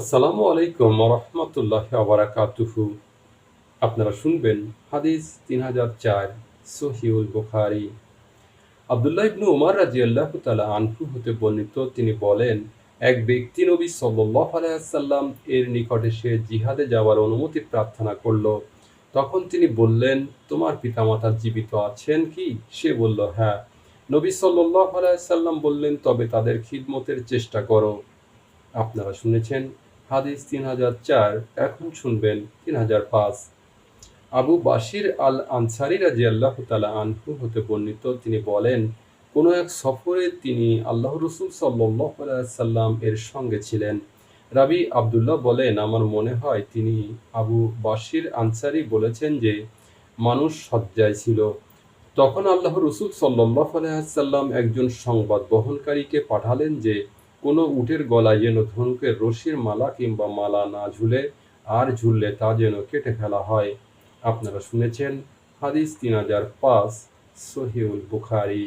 আসসালামু আলাইকুম রহমতুল্লাহ আবরাকাতুহু আপনারা শুনবেন হাদিস তিন হাজার চার সহিউল বুখারি। আবদুল্লাহ ইবনু উমার রাজি আল্লাহ তালা আনহু হতে বর্ণিত, তিনি বলেন, এক ব্যক্তি নবী সাল্লাহ আলাইসাল্লাম এর নিকটে সে জিহাদে যাওয়ার অনুমতি প্রার্থনা করল। তখন তিনি বললেন, তোমার পিতামাতা জীবিত আছেন কি? সে বলল হ্যাঁ। নবী সাল্লাহ আলাইসাল্লাম বললেন, তবে তাদের খিদমতের চেষ্টা করো। আপনারা শুনেছেন হাদিস তিন হাজার চার, এখন শুনবেন তিন হাজার পাঁচ। আবু বাশির আল আনসারি রাজি আল্লাহ তালা আনহু হতে বর্ণিত, তিনি বলেন, কোনো এক সফরে তিনি আল্লাহ রসুল সাল্লাম এর সঙ্গে ছিলেন। রাবি আবদুল্লাহ বলেন, আমার মনে হয় তিনি আবু বাশির আনসারি বলেছেন যে, মানুষ সজ্জায় ছিল। তখন আল্লাহ রসুল সাল্লাহ আলাইসাল্লাম একজন সংবাদ বহনকারীকে পাঠালেন যে কোনো উটের গলায় যেন ধনুকের রশির মালা কিংবা মালা না ঝুলে, আর ঝুললে তা যেন কেটে ফেলা হয়। আপনারা শুনেছেন হাদিস তিন হাজার পাঁচ সহিউল বুখারি।